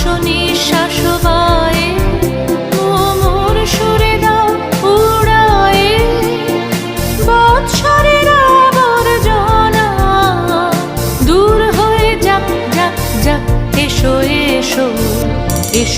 শনি শাসবায় ও মোর সুরে দাও উড়ায়। বৎসরের দূর হয়ে যাক যাক যাক, এসো এসো।